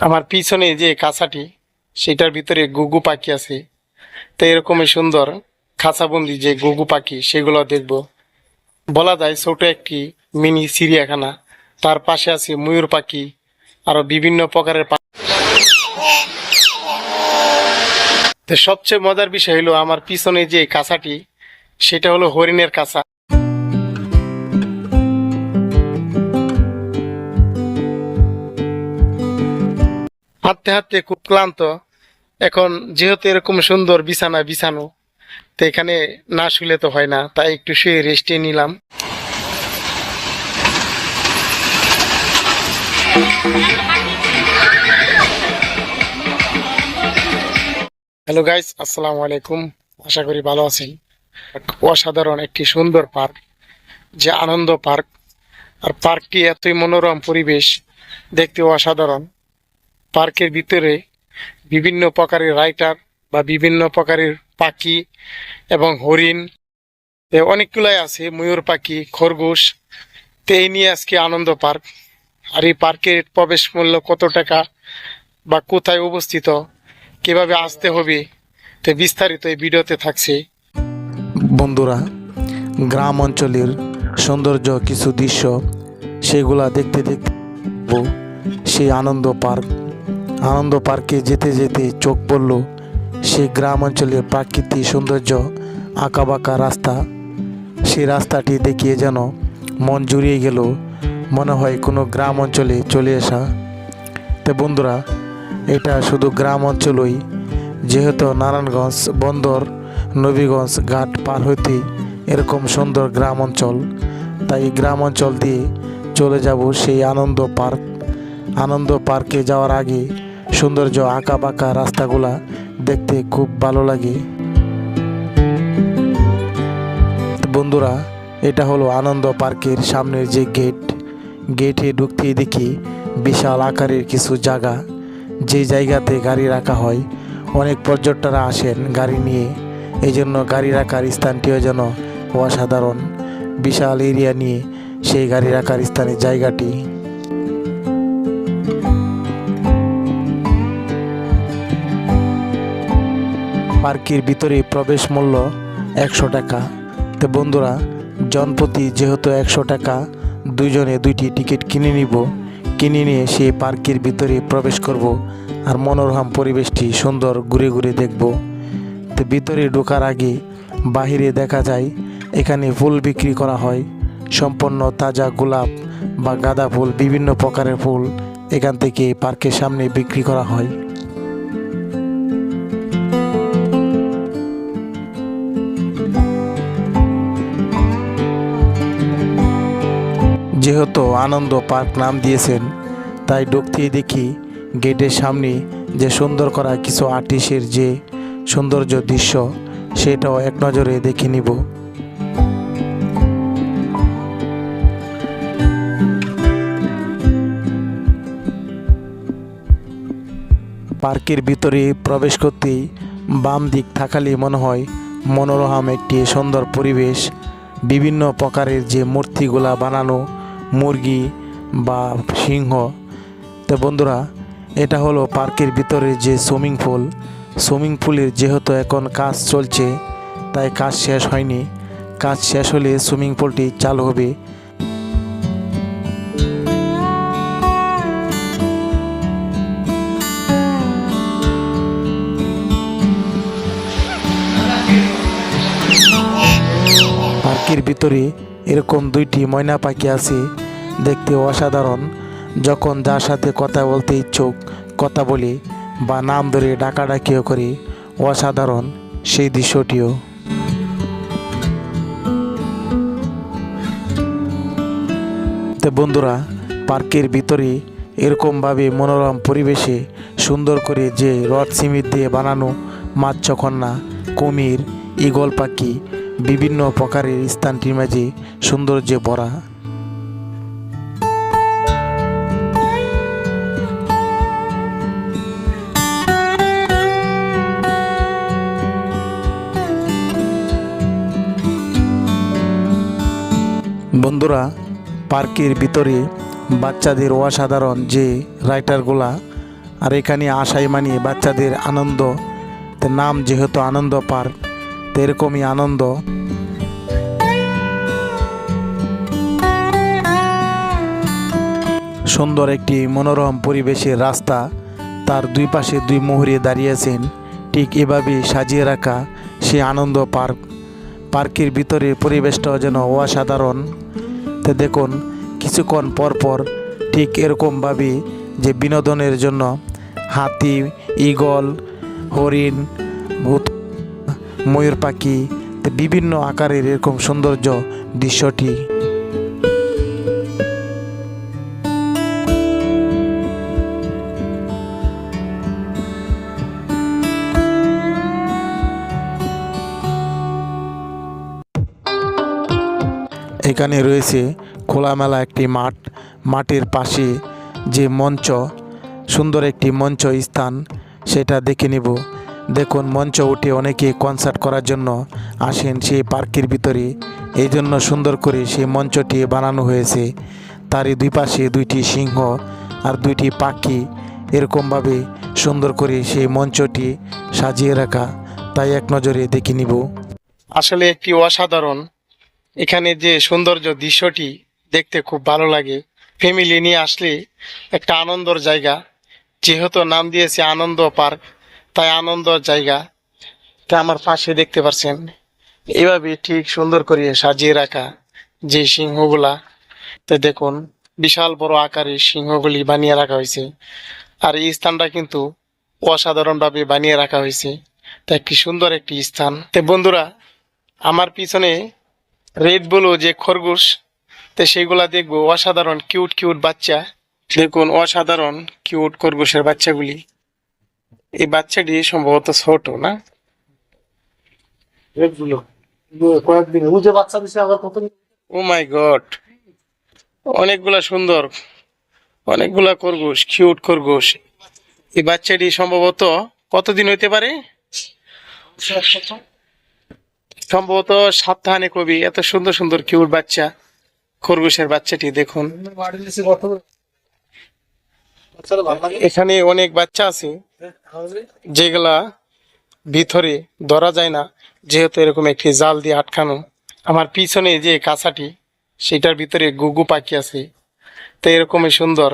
আমার পিছনে যে কাঁচাটি সেটার ভিতরে গুগু পাখি আছে। তো এরকমই সুন্দর খাঁচাবন্দি যে গুগু পাখি, সেগুলো দেখব। বলা যায় ছোট একটি মিনি চিড়িয়াখানা। তার পাশে আছে ময়ূর পাখি, আরও বিভিন্ন প্রকারের তো সবচেয়ে মজার বিষয় হলো আমার পিছনে যে কাঁচাটি সেটা হলো হরিণের কাঁচা হাঁটতে হাঁটতে খুব ক্লান্ত। এখন যেহেতু এরকম সুন্দর বিছানা বিছানো, তো এখানে না শুলে তো হয় না, তাই একটু শুয়ে রেস্টে নিলাম। হ্যালো গাইস আসসালামু আলাইকুম। আশা করি ভালো আছেন। অসাধারণ একটি সুন্দর পার্ক, যে আনন্দ পার্ক। আর পার্কটি এতই মনোরম পরিবেশ, দেখতে অসাধারণ। পার্কের ভিতরে বিভিন্ন প্রকারের রাইটার বা বিভিন্ন প্রকারের পাখি এবং হরিণ অনেকগুলাই আছে, ময়ূর পাখি, খরগোশ। তো এই নিয়ে আজকে আনন্দ পার্ক। আর এই পার্কের প্রবেশ মূল্য কত টাকা বা কোথায় অবস্থিত, কীভাবে আসতে হবে, তো বিস্তারিত এই ভিডিওতে থাকছে। বন্ধুরা, গ্রাম অঞ্চলের সৌন্দর্য কিছু দৃশ্য, সেগুলা দেখতে দেখতে সেই আনন্দ পার্ক আনন্দ পার্কে যেতে যেতে চোখ পড়ল সেই গ্রাম অঞ্চলের প্রাকৃতিক সৌন্দর্য, আঁকাবাঁকা রাস্তা। সেই রাস্তাটি দেখিয়ে যেন মন জুড়িয়ে গেল, মনে হয় কোনো গ্রাম অঞ্চলে চলে আসা। তো বন্ধুরা, এটা শুধু গ্রাম অঞ্চলই, যেহেতু নারায়ণগঞ্জ, বন্দর, নবীগঞ্জ ঘাট পার হইতে এরকম সুন্দর গ্রাম অঞ্চল, তাই গ্রাম অঞ্চল দিয়ে চলে যাব সেই আনন্দ পার্ক। আনন্দ পার্কে যাওয়ার আগে সৌন্দর্য আঁকা বাঁকা রাস্তাগুলা দেখতে খুব ভালো লাগে। বন্ধুরা, এটা হলো আনন্দ পার্কের সামনের যে গেট। গেটে ঢুকতেই দেখি বিশাল আকারের কিছু জায়গা। যে জায়গাতে গাড়ি রাখা হয়, অনেক পর্যটকরা আসেন গাড়ি নিয়ে। এই জন্য গাড়ি রাখার স্থানটিও যেন অসাধারণ। বিশাল এরিয়া নিয়ে সেই গাড়ি রাখার স্থানের জায়গাটি। পার্কের ভিতরে প্রবেশ মূল্য একশো টাকা। তো বন্ধুরা, জনপ্রতি যেহেতু একশো টাকা, দুইজনে দুইটি টিকিট কিনে নিব। কিনে নিয়ে সেই পার্কের ভিতরে প্রবেশ করব আর মনোরম পরিবেশটি সুন্দর ঘুরে ঘুরে দেখব। তো ভিতরে ঢোকার আগে বাহিরে দেখা যায়, এখানে ফুল বিক্রি করা হয়। সম্পূর্ণ তাজা গোলাপ বা গাঁদা ফুল, বিভিন্ন প্রকারের ফুল এখান থেকে পার্কের সামনে বিক্রি করা হয়। যেহেতু আনন্দ পার্ক নাম দিয়েছেন, তাই ঢুকতেই দেখি গেটের সামনে যে সুন্দর করা কিছু আর্টিস্টের যে সৌন্দর্য দৃশ্য, সেটাও এক নজরে দেখে নিব। পার্কের ভিতরে প্রবেশ করতেই বাম দিক থাকালে মনে হয় মনোরম একটি সুন্দর পরিবেশ, বিভিন্ন প্রকারের যে মূর্তিগুলা বানানো মুরগি বা সিংহ। তো বন্ধুরা, এটা হলো পার্কের ভিতরে যে সুইমিং পুল। সুইমিং পুলের যেহেতু এখন কাজ চলছে, তাই কাজ শেষ হয়নি। কাজ শেষ হলে সুইমিং পুলটি চালু হবে। পার্কের ভিতরে এরকম দুইটি ময়না পাখি আছে। দেখতে অসাধারণ। যখন যার সাথে কথা বলতে ইচ্ছুক, কথা বলে বা নাম ধরে ডাকাডাকিও করে, অসাধারণ সেই দৃশ্যটিও। তো বন্ধুরা, পার্কের ভিতরে এরকমভাবে মনোরম পরিবেশে সুন্দর করে যে রড সিমিট দিয়ে বানানো মাছকন্যা কুমির, ঈগল পাখি, বিভিন্ন প্রকারের স্থানটির মাঝে সৌন্দর্যে ভরা। বন্ধুরা, পার্কের ভিতরে বাচ্চাদের অসাধারণ যে রাইটারগুলা, আর এখানে আশাই মানি বাচ্চাদের আনন্দ নাম যেহেতু আনন্দ পার্ক, তো এরকমই আনন্দ। সুন্দর একটি মনোরম পরিবেশের রাস্তা, তার দুই পাশে দুই মুহুরি দাঁড়িয়েছেন, ঠিক এভাবে সাজিয়ে রাখা সে আনন্দ পার্ক। পার্কের ভিতরে পরিবেশটাও যেন অসাধারণ। তো দেখুন, কিছুক্ষণ পর পর ঠিক এরকমভাবে যে বিনোদনের জন্য হাতি ইগল হরিণ, ভূত, ময়ূর পাখি বিভিন্ন আকারের এরকম সৌন্দর্য দৃশ্যটি এখানে রয়েছে খোলামেলা একটি মাঠ। মাঠের পাশে যে মঞ্চ, সুন্দর একটি মঞ্চ স্থান, সেটা দেখে নেব। দেখুন, মঞ্চ উঠে অনেকে কনসার্ট করার জন্য আসেন সেই পার্কের ভিতরে। এই জন্য সুন্দর করে সেই মঞ্চটি বানানো হয়েছে। তারই দুই পাশে দুইটি সিংহ আর দুইটি পাখি এরকমভাবে সুন্দর করে সেই মঞ্চটি সাজিয়ে রাখা। তাই এক নজরে দেখে নিব। আসলে একটি অসাধারণ এখানে যে সৌন্দর্য দৃশ্যটি দেখতে খুব ভালো লাগে। ফ্যামিলি নিয়ে আসলে একটা আনন্দর জায়গা। যেহেতু নাম দিয়েছে আনন্দ পার্ক, তাই আনন্দর জায়গা। তা আমার পাশে দেখতে পাচ্ছেন। এভাবে ঠিক সুন্দর করে সাজিয়ে রাখা যে সিংহগুলা, তো দেখুন, বিশাল বড় আকারের সিংহগুলি বানিয়ে রাখা হয়েছে। আর এই স্থানটা কিন্তু অসাধারণভাবে বানিয়ে রাখা হয়েছে। তা একটি সুন্দর একটি স্থান। তো বন্ধুরা, আমার পিছনে রেড বলো যে খরগোশ তো সেইগুলা দেখব। অসাধারণ কিউট কিউট বাচ্চা। দেখুন অসাধারণ কিউট খরগোশের বাচ্চাগুলি। এই বাচ্চাটি সম্ভবত ছোট না? কয়েকদিন বাচ্চা দিছে আবার কত? ও মাই গড অনেকগুলা সুন্দর অনেকগুলা খরগোশ কিউট খরগোশ। এই বাচ্চাটি সম্ভবত কতদিন হইতে পারে? সম্ভবত সাবধানে কবি, এত সুন্দর সুন্দর কিউর বাচ্চা, খরগোশের বাচ্চাটি দেখুন। এখানে অনেক বাচ্চা আছে, যেগুলা ভিতরে ধরা যায় না, যেহেতু এরকম একটি জাল দিয়ে আটকানো। আমার পিছনে যে কাঁচাটি, সেটার ভিতরে গুগু পাখি আছে। তো এরকমই সুন্দর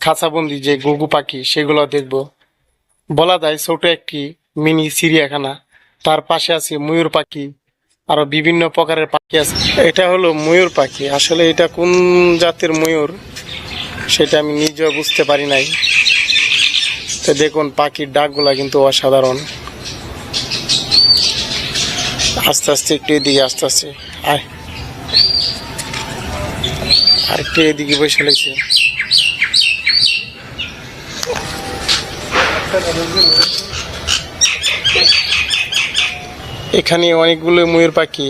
খাঁচাবন্দি যে গুগু পাখি, সেগুলো দেখব। বলা যায় ছোট একটি মিনি চিড়িয়াখানা, তার পাশে আছে ময়ূর পাখি আরও বিভিন্ন প্রকারের পাখি আছে। এটা হলো ময়ূর পাখি। আসলে এটা কোন জাতের ময়ূর, সেটা আমি নিজেও বুঝতে পারি নাই। তো দেখুন, পাখির ডাকগুলা কিন্তু অসাধারণ। আস্তে আস্তে একটু এদিকে, আস্তে আস্তে। আয়। আর একটু এদিকে বসে লেগেছে এখানে অনেকগুলো ময়ূর পাখি,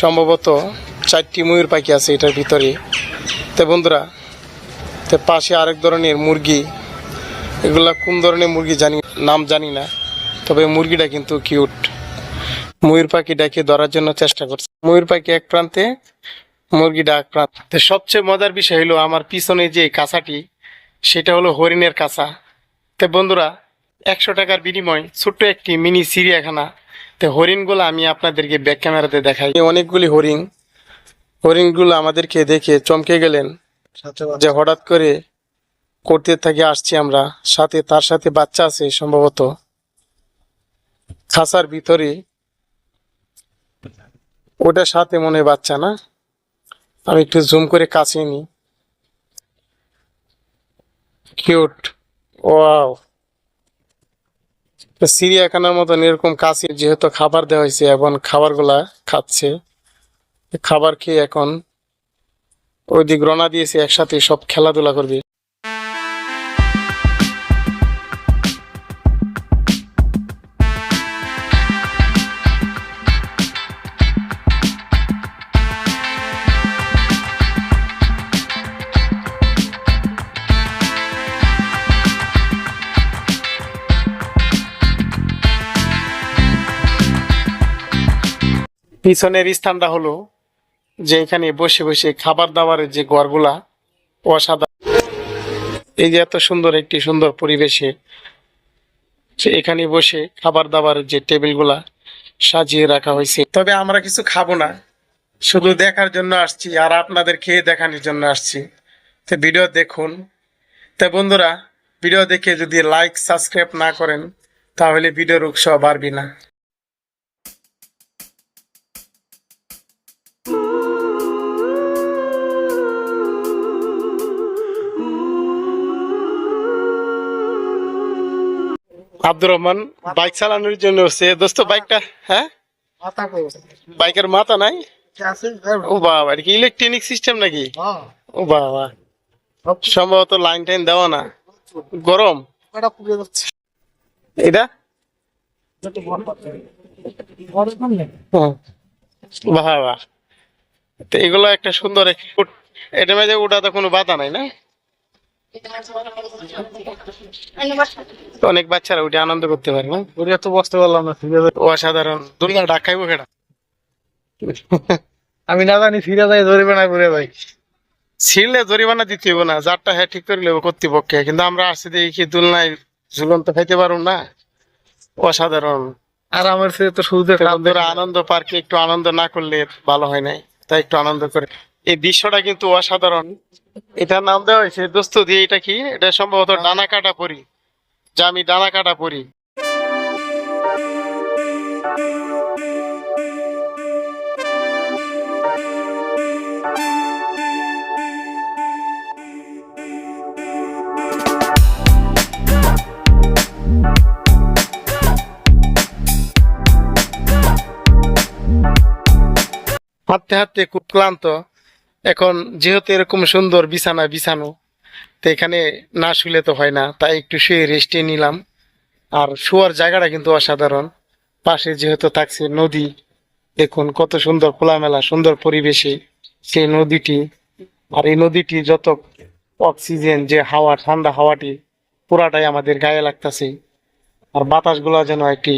সম্ভবত চারটি ময়ূর পাখি আছে এটার ভিতরে। তো বন্ধুরা, তো পাশে আরেক ধরনের মুরগি। এগুলা কোন ধরনের মুরগি জানি, নাম জানি না, তবে মুরগিটা কিন্তু কিউট। ময়ূর পাখিটাকে ধরার জন্য চেষ্টা করছে। ময়ূর পাখি এক প্রান্তে মুরগিটা এক প্রান্তে। সবচেয়ে মজার বিষয় হলো আমার পিছনে যে কাঁচাটি সেটা হলো হরিণের কাঁচা তো বন্ধুরা, একশো টাকার বিনিময় ছোট্ট একটি মিনি চিড়িয়াখানা তো হরিণগুলো আমি আপনাদেরকে ব্যাক ক্যামেরাতে দেখাই। অনেকগুলি হরিণ। হরিণগুলো আমাদেরকে দেখে চমকে গেলেন যে হঠাৎ করে করতে থেকে আসছি আমরা। সাথে তার সাথে বাচ্চা আছে সম্ভবত। খাসার ভিতরে। ওটা সাথে মনে হয় বাচ্চা না? আমি একটু জুম করে কাছে নি কিউট ওয়াও তো চিড়িয়াখানার মতন এরকম কাছে যেহেতু খাবার দেওয়া হয়েছে, এখন খাবারগুলা খাচ্ছে। খাবার খেয়ে এখন ওই দিক রওনা দিয়েছে একসাথে সব খেলাধুলা করবে। পিছনের স্থানটা হলো যে এখানে বসে বসে খাবার দাবারের যে ঘরগুলা অসাধারণ। এই যে এত সুন্দর একটি সুন্দর পরিবেশে এখানে বসে খাবার দাবার যে টেবিলগুলা সাজিয়ে রাখা হয়েছে। তবে আমরা কিছু খাব না, শুধু দেখার জন্য আসছি আর আপনাদের খেয়ে দেখানোর জন্য আসছি। তো ভিডিও দেখুন। তা বন্ধুরা, ভিডিও দেখে যদি লাইক সাবস্ক্রাইব না করেন, তাহলে ভিডিওর উৎসাহ বাড়বি না। আব্দুর রহমান, বাইক চালানোর জন্য হচ্ছে। দোস্ত, বাইকটা হ্যাঁ? বাইকের মাথা নাই? ও বাবা কি ইলেকট্রনিক সিস্টেম নাকি? ও বাবা, সম্ভবত লাইন টাইন দেওয়া না। গরম? এটা? তো এগুলো একটা সুন্দর এটা মেঝে ওটাতে কোনো বাধা নাই না? তো অনেক বাচ্চারা উঠে আনন্দ করতে পারে না? ওরে তো বসতে পারলাম না ফিরে অসাধারণ। দুর্গা ডাকাইবো কেটা আমি না জানি ফিরে যাই ধরবে না ঘুরে যাই। ছিঁড়লে জরিমানা দিতে হইব না যারটা হ্যাঁ ঠিক করে নেব কর্তৃপক্ষে। কিন্তু আমরা আসছি দেখি দুলনায় ঝুলন তো খাইতে পারুম না। অসাধারণ। আর আমার সে তো সুদে তো বন্ধুরা আনন্দ পার্কে একটু আনন্দ না করলে ভালো হয় নাই তাই একটু আনন্দ করে। এই দৃশ্যটা কিন্তু অসাধারণ। এটার নাম দেওয়া হয়েছে, দোস্ত দিয়ে এটা কি? এটা সম্ভবত ডানা কাটা পরি, যা আমি ডানা কাটা পরি। হাঁটতে হাঁটতে খুব ক্লান্ত। এখন যেহেতু এরকম সুন্দর বিছানা, বিছানো, তো এখানে না শুলে তো হয় না। তাই একটু শুয়ে রেস্টে নিলাম। আর শোয়ার জায়গাটা কিন্তু অসাধারণ। পাশে যেহেতু থাকছে নদী, দেখুন কত সুন্দর খোলামেলা, সুন্দর পরিবেশে সেই নদীটি। আর এই নদীটি যত অক্সিজেন যে হাওয়া, ঠান্ডা হাওয়াটি, পুরাটাই আমাদের গায়ে লাগতেছে। আর বাতাসগুলো যেন একটি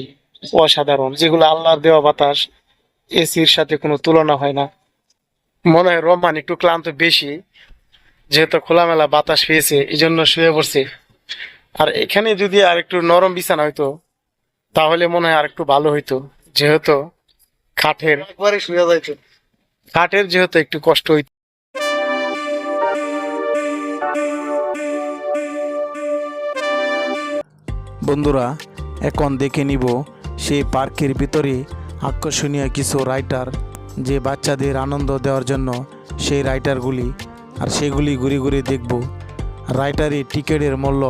অসাধারণ, যেগুলো আল্লাহর দেওয়া বাতাস, এসির সাথে কোনো তুলনা হয় না। মনে হয় রহমান একটু ক্লান্ত বেশি যেহেতু খোলামেলা বাতাস পেয়েছে এই জন্য শুয়ে পড়ছে। আর এখানে যদি আর একটু নরম বিছানা হইতো তাহলে মনে হয় আর একটু ভালো হইতো যেহেতু কাঠের একবারে শুয়ে যাইছে কাঠের যেহেতু একটু কষ্ট হইত। বন্ধুরা এখন দেখে নিব সেই পার্কের ভিতরে আকর্ষণীয় কিছু রাইটার যে বাচ্চাদের আনন্দ দেওয়ার জন্য সেই রাইটারগুলি, আর সেগুলি ঘুরে ঘুরে দেখব। রাইটারের টিকিটের মূল্য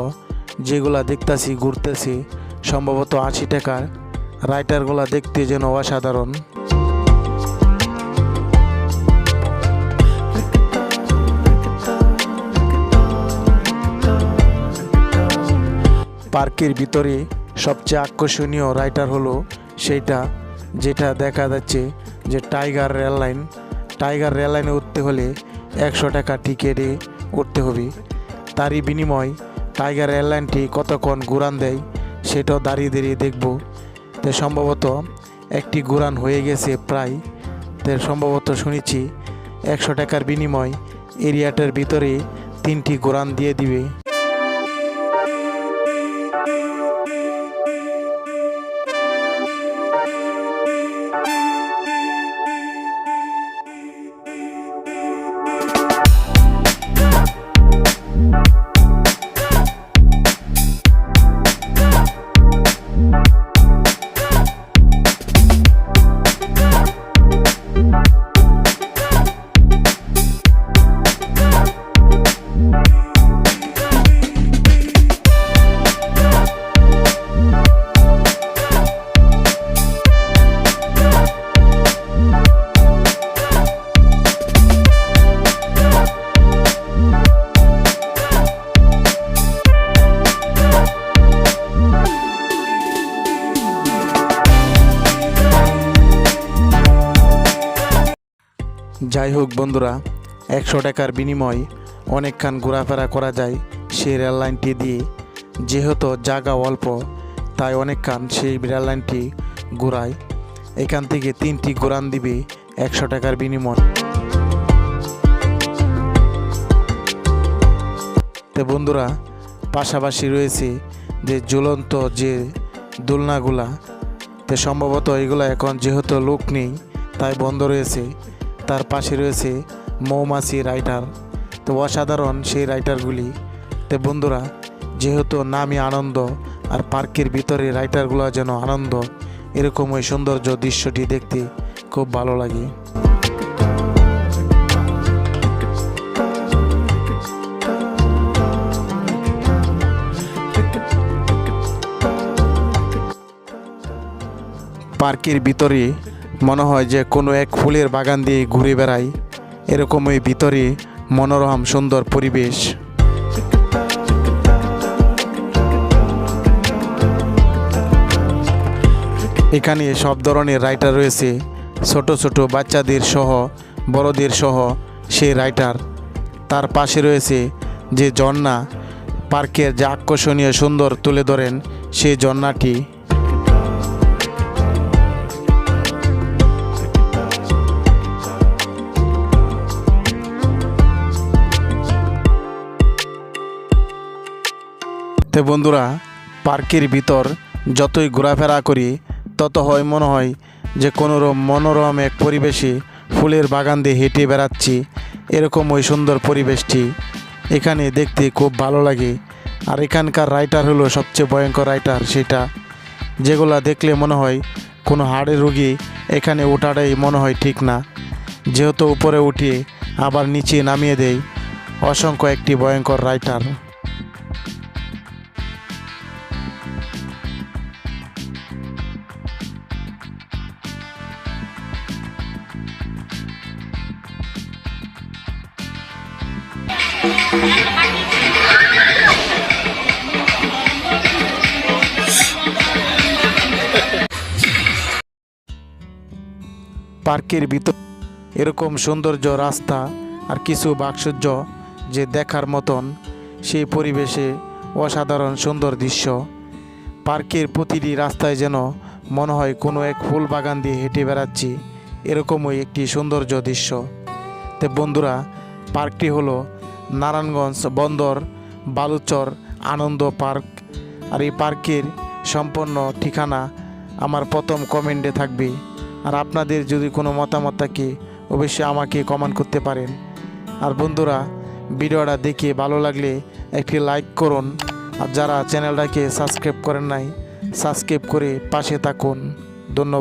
যেগুলা দেখতাছি, ঘুরতেছি, সম্ভবত আশি টাকার রাইটারগুলা দেখতে যেন অসাধারণ। পার্কের ভিতরে সবচেয়ে আকর্ষণীয় রাইটার হলো সেইটা, যেটা দেখা যাচ্ছে যে tiger rail line, tiger rail লাইনে উঠতে হলে একশো টাকা টিকিটে উঠতে হবে। তারই বিনিময় টাইগার রেল লাইনটি কতক্ষণ গুরান দেয় সেটাও দাঁড়িয়ে দাঁড়িয়ে দেখব। তো সম্ভবত একটি গুরান হয়ে গেছে প্রায়। তো সম্ভবত শুনেছি একশো টাকার বিনিময় এরিয়াটার ভিতরে তিনটি ঘোরান দিয়ে দিবে। যাই হোক বন্ধুরা, একশো টাকার বিনিময় অনেকক্ষণ ঘোরাফেরা করা যায় সেই রেল লাইনটি দিয়ে। যেহেতু জায়গা অল্প, তাই অনেকক্ষণ সেই রেল লাইনটি ঘোরায়। এখান থেকে তিনটি ঘোরান দিবে একশো টাকার বিনিময়। তো তো বন্ধুরা, পাশাপাশি রয়েছে যে জ্বলন্ত যে দোলনাগুলা, তো সম্ভবত এগুলো এখন যেহেতু লোক নেই, তাই বন্ধ রয়েছে। তার পাশে রয়েছে মৌমাছি রাইটার। তো অসাধারণ সেই রাইটারগুলি। তো বন্ধুরা, যেহেতু নামই আনন্দ, আর পার্কের ভিতরে রাইটারগুলো যেন আনন্দ, এরকম ওই সৌন্দর্য দৃশ্যটি দেখতে খুব ভালো লাগে। পার্কের ভিতরে মনে হয় যে কোনো এক ফুলের বাগান দিয়ে ঘুরে বেড়াই। এরকম ওই ভিতরে মনোরম, সুন্দর পরিবেশ। এখানে সব ধরনের রাইটার রয়েছে। ছোট ছোট বাচ্চাদের সহ, বড়দের সহ সেই রাইটার তার পাশে রয়েছে যে ঝর্ণা পার্কের যে আকর্ষণীয় সুন্দর তুলে ধরেন সেই ঝর্ণাটি তো বন্ধুরা, পার্কের ভিতর যতই ঘোরাফেরা করি, তত হয় মনে হয় যে কোনো রম- মনোরম এক পরিবেশে ফুলের বাগান দিয়ে হেঁটে বেড়াচ্ছি। এরকম ওই সুন্দর পরিবেশটি এখানে দেখতে খুব ভালো লাগে। আর এখানকার রাইটার হলো সবচেয়ে ভয়ঙ্কর রাইটার সেটা। যেগুলা দেখলে মনে হয় কোনো হাড়ের রুগী এখানে ওঠাটাই মনে হয় ঠিক না। যেহেতু উপরে উঠিয়ে আবার নিচে নামিয়ে দেয়, অসংখ্য একটি ভয়ঙ্কর রাইটার পার্কের ভিতর এরকম সৌন্দর্য রাস্তা আর কিছু বাকসজ্য যে দেখার মতন, সেই পরিবেশে অসাধারণ সুন্দর দৃশ্য। পার্কের প্রতিটি রাস্তায় যেন মনে হয় কোনো এক ফুল বাগান দিয়ে হেঁটে বেড়াচ্ছি, এরকমই একটি সৌন্দর্য দৃশ্য। তো বন্ধুরা, পার্কটি হলো নারায়ণগঞ্জ বন্দর, বালুচর আনন্দ পার্ক। আর এই পার্কের সম্পূর্ণ ঠিকানা আমার প্রথম কমেন্টে থাকবে। আর আপনাদের যদি কোনো মতামত থাকে, অবশ্যই আমাকে কমেন্ট করতে পারেন। আর বন্ধুরা, ভিডিওটা দেখে ভালো লাগলে একটি লাইক করুন। আর যারা চ্যানেলটাকে সাবস্ক্রাইব করেন নাই সাবস্ক্রাইব করে পাশে থাকুন। ধন্যবাদ।